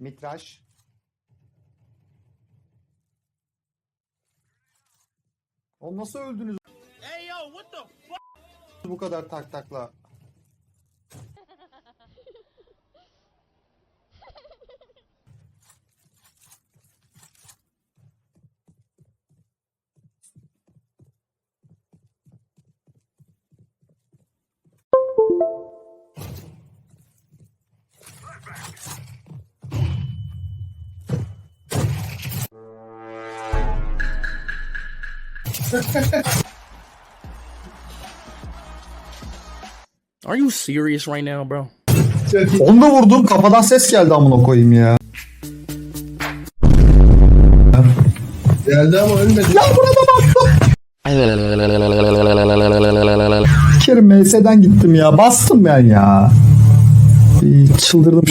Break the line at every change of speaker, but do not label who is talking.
Mitraş. O nasıl öldünüz? Bu kadar tak takla.
Are you serious right now, bro?
Onu da vurdum kafadan ses geldi amına koyayım ya.
Geldi ama ölmedi.
Ya burada bastım. Kerim MS'den gittim ya. Bastım ben ya. Çıldırdım.